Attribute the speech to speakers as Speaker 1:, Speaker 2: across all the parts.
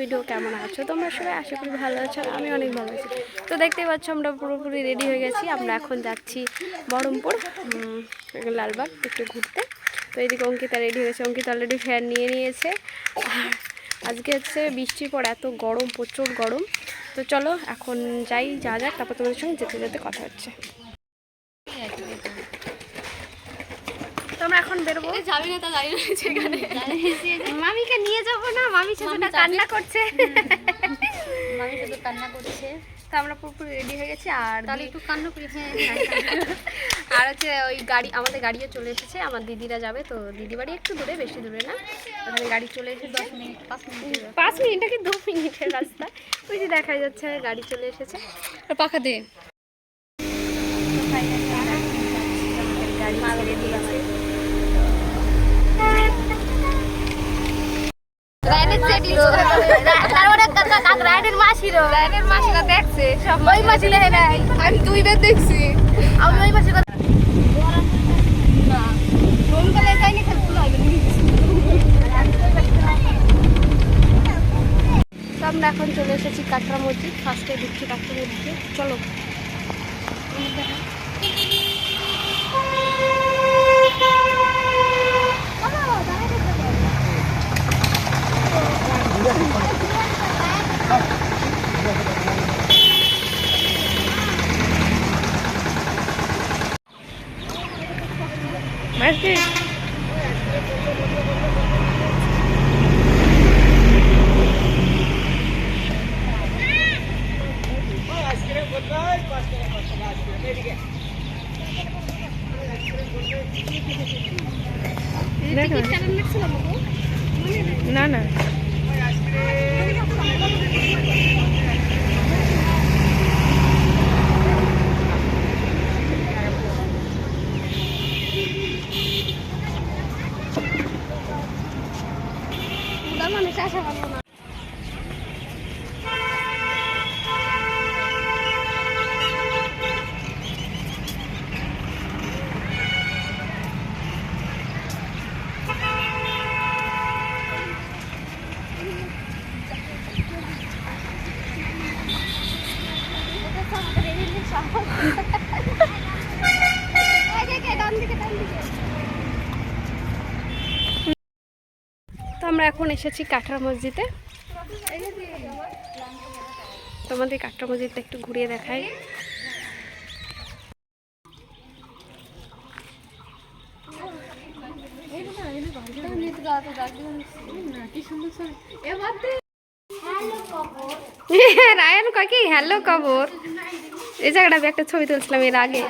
Speaker 1: Video কেমন আছো? তোমরা সবাই আশা করি ভালো আছো আমি অনেক ভালো আছি। তো দেখতেই পাচ্ছ আমরা পুরোপুরি রেডি হয়ে গেছি। আমরা এখন যাচ্ছি বহরমপুর লালবাগ একটু ঘুরতে। তো এইদিকে অঙ্কিতা রেডি হয়েছে অঙ্কিতা অলরেডি ফ্যান নিয়ে নিয়েছে। আজকে হচ্ছে বৃষ্টির পর এত গরম, প্রচুর গরম। তো চলো এখন যাই, যা যাক, তারপর তোমাদের সঙ্গে যেতে যেতে কথা হচ্ছে তো আমরা এখন বেরোবো?
Speaker 2: যাবি না তা যাই না সেখানে
Speaker 1: মামিকে নিয়ে যাব না মামি সেটা কান্না করছে।
Speaker 2: মামি শুধু কান্না করছে।
Speaker 1: তো আমরা পুরোপুরি রেডি হয়ে গেছি আর
Speaker 2: তাহলে একটু কান্না করি হ্যাঁ
Speaker 1: আর হচ্ছে ওই গাড়ি আমাদের গাড়িও চলে এসেছে আমার দিদিরা যাবে তো দিদি বাড়ি একটু দূরে বেশি দূরে না। ওখানে গাড়ি চলে এসেছে
Speaker 2: দশ মিনিট পাঁচ মিনিট
Speaker 1: পাঁচ মিনিট কি দু মিনিটের রাস্তা। ওই যে দেখা যাচ্ছে গাড়ি চলে এসেছে।
Speaker 2: পাখা দে।
Speaker 1: গাড়ি
Speaker 2: তারপরে রায়নের মাসিরো রায়নের মাসিরা দেখছে সব ওই মাসি দেখে নাই। আমি দুইবার দেখছি। আমি ওই মাসির কথা
Speaker 1: আমরা এখন চলে এসেছি কাটরা মসজিদ ফার্স্টে ঢুকছি কাটরা মসজিদে। চলো। না না
Speaker 2: মানুষ আসা পারব না
Speaker 1: এখন এসেছি কাঠরা মসজিদে। তোমাদের কাঠরা মসজিদটা একটু ঘুরিয়ে দেখাই। রায়ন কয় হ্যালো কবর। এই জায়গাটা আমি একটা ছবি তুলছিলাম এর আগে।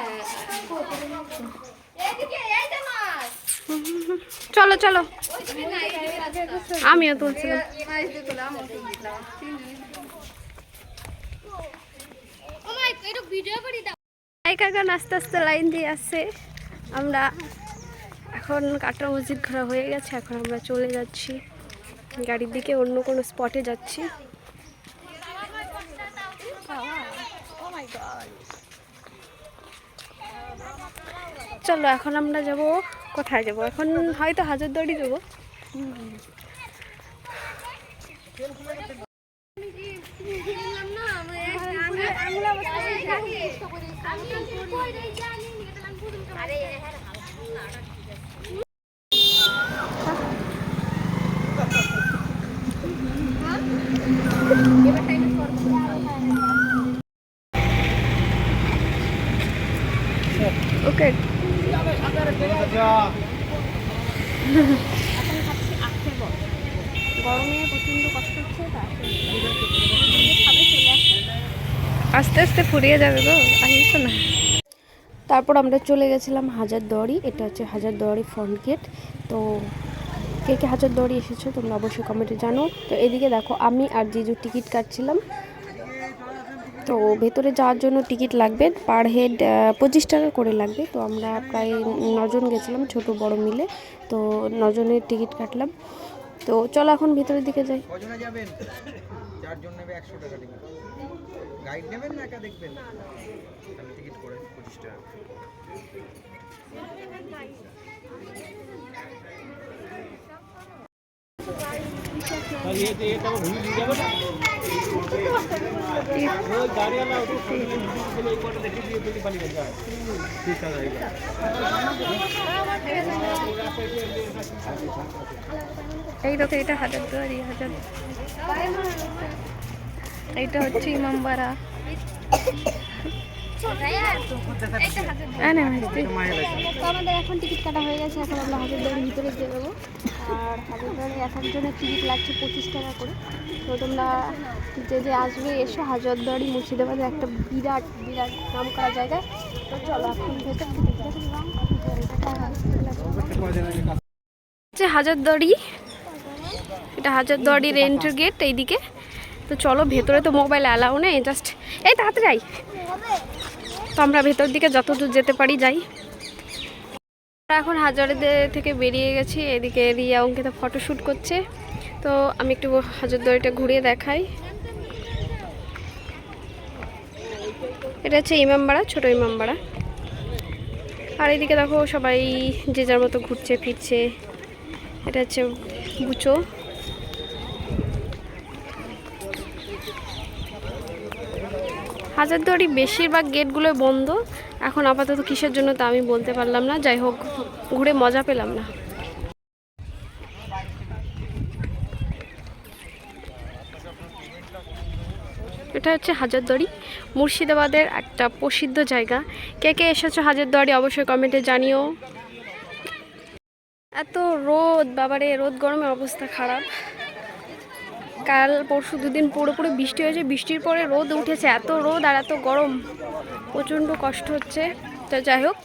Speaker 1: চলো চলো। আমিও তুলছিলাম। এখন আস্তে আস্তে লাইন দিয়ে আসছে। আমরা এখন কাটরা মসজিদ ঘোরা হয়ে গেছে, এখন আমরা চলে যাচ্ছি। গাড়ির দিকে অন্য কোনো স্পটে যাচ্ছি। চলো, এখন আমরা যাব কোথায় যাব? এখন হয়তো হাজারদুয়ারি যাব। আস্তে আস্তে ফুরিয়ে যাবে গো আসিস না। তারপর আমরা চলে গেছিলাম হাজারদুয়ারি, এটা হচ্ছে হাজারদুয়ারি ফ্রন্ট গেট। তো কে কে হাজারদুয়ারি এসেছ তোমরা অবশ্যই কমেন্টে জানো। তো এদিকে দেখো, আমি আর জিজু টিকিট কাটছিলাম। তো ভেতরে যাওয়ার জন্য টিকিট লাগবে পার হেড পঁচিশ টাকা করে লাগবে। তো আমরা প্রায় নজন গেছিলাম, ছোট বড় মিলে। তো নজনের টিকিট কাটলাম। তো চলো এখন ভিতরের দিকে যাই। এই দেখো, এটা হাজার দুয়ারি হাজার এইটা হচ্ছে ইমামবাড়া। আনে
Speaker 2: আমাদের এখন টিকিট কাটা হয়ে গেছে, এখন আমরা হাজারদুয়ারির ভিতরে দিয়ে দেবো আর হাজারদুয়ারি এক একজনের টিকিট লাগছে পঁচিশ টাকা করে। তো তোমরা যে যে আসবে, এসো হাজারদুয়ারি মুর্শিদাবাদে একটা বিরাট বিরাট নাম করা জায়গা। তো চলো এখন ভেতর
Speaker 1: হচ্ছে হাজারদুয়ারি এটা হাজারদুয়ারির এন্ট্রি গেট এইদিকে। তো চলো ভেতরে তো মোবাইল অ্যালাউ নেই জাস্ট এই তাড়াতাড়ি তো আমরা ভেতর দিকে যতদূর যেতে পারি যাই। এখন হাজারে থেকে বেরিয়ে গেছি। এদিকে রিয়া অঙ্কিতা ফটোশ্যুট করছে। তো আমি একটু হাজারদুয়ারিটা ঘুরিয়ে দেখাই। এটা হচ্ছে ইমামবাড়া, ছোট ইমামবাড়া। আর এদিকে দেখো সবাই যে যার মতো ঘুরছে, ফিরছে। এটা হচ্ছে বুচো। হাজারদুয়ারি বেশিরভাগ গেটগুলো বন্ধ। এখন আপাতত কিসের জন্য তা আমি বলতে পারলাম না। যাই হোক, ঘুরে মজা পেলাম না। এটা হচ্ছে হাজারদুয়ারি মুর্শিদাবাদের একটা প্রসিদ্ধ জায়গা। কে কে এসেছ হাজারদুয়ারি অবশ্যই কমেন্টে জানিও। এত রোদ, বাবারে, রোদ গরমের অবস্থা খারাপ। কাল পরশু দুদিন পুরোপুরি বৃষ্টি হয়েছে। বৃষ্টির পরে রোদ উঠেছে। এত রোদ আর এত গরম। প্রচণ্ড কষ্ট হচ্ছে। তো যাই হোক,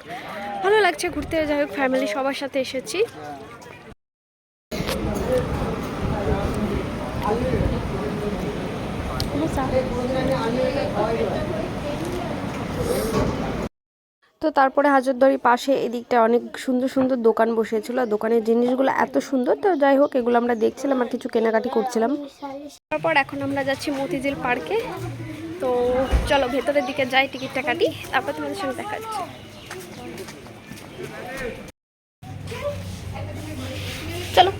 Speaker 1: ভালো লাগছে ঘুরতে। যাই হোক ফ্যামিলি সবার সাথে এসেছি। তারপরে হাজারদুয়ারির পাশে এদিকটা অনেক সুন্দর সুন্দর দোকান বসেছিল দোকানের জিনিসগুলো এত সুন্দর, তো যাই হোক, এগুলো আমরা দেখছিলাম আর কিছু কেনাকাটি করছিলাম। তারপর এখন আমরা যাচ্ছি মতিঝিল পার্কে। তো চলো, ভেতরের দিকে যাই, টিকিটটা কাটি, তারপর তোমাদের সঙ্গে দেখা যাচ্ছে চলো।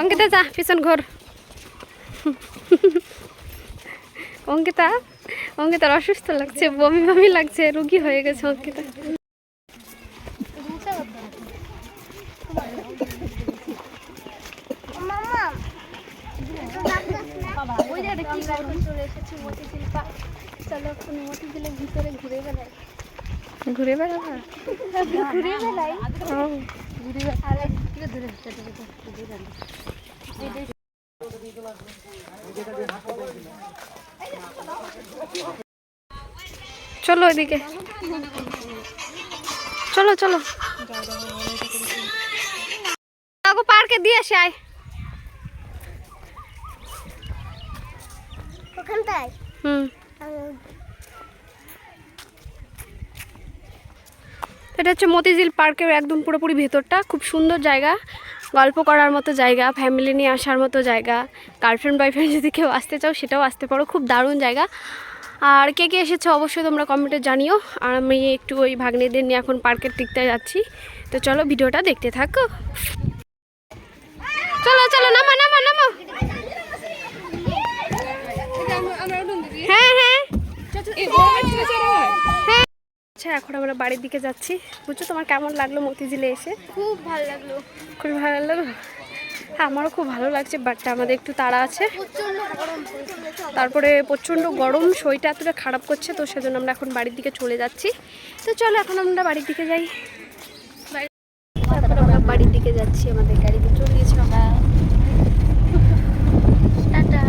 Speaker 1: অঙ্কিতা যা পিছন ঘর। অঙ্কিতা অঙ্কিতার অসুস্থ লাগছে বমি বমি লাগছে রুগী হয়ে গেছে অঙ্কিতা।
Speaker 2: ঘুরে
Speaker 1: বেড়াবা?
Speaker 2: ঘুরে বেড়াই।
Speaker 1: চলো এদিকে। চলো চলো। পার্কে দিয়ে আসে আয়।
Speaker 2: ওখানটায়?
Speaker 1: হুম। এটা হচ্ছে মতিঝিল পার্কের একদম পুরোপুরি ভেতরটা। খুব সুন্দর জায়গা। গল্প করার মতো জায়গা ফ্যামিলি নিয়ে আসার মতো জায়গা গার্লফ্রেন্ড বয়ফ্রেন্ড যদি কেউ আসতে চাও, সেটাও আসতে পারো। খুব দারুণ জায়গা। আর কে কে এসেছে অবশ্যই তোমরা কমেন্টে জানিও। আর আমি একটু ওই ভাগ্নেদের নিয়ে এখন পার্কের দিকতে যাচ্ছি। তো চলো, ভিডিওটা দেখতে থাকো। চলো চলো, নামো নামো নামো হ্যাঁ হ্যাঁ হ্যাঁ আচ্ছা এখন আমরা বাড়ির দিকে যাচ্ছি। বুঝছ তোমার কেমন লাগল মতিঝিলে এসে?
Speaker 2: খুব ভালো লাগল।
Speaker 1: খুব ভালো লাগল? হ্যাঁ আমারও খুব ভালো লাগছে বাট আমাদের একটু তাড়া আছে। তারপরে প্রচণ্ড গরম শরীরটা এতটা খারাপ করছে তো সেজন্য আমরা এখন বাড়ির দিকে চলে যাচ্ছি। তো চলো এখন আমরা বাড়ির দিকে যাই। তারপর আমরা বাড়ির দিকে যাচ্ছি আমাদের গাড়িতে চলে গেছি আমরা
Speaker 2: টাটা।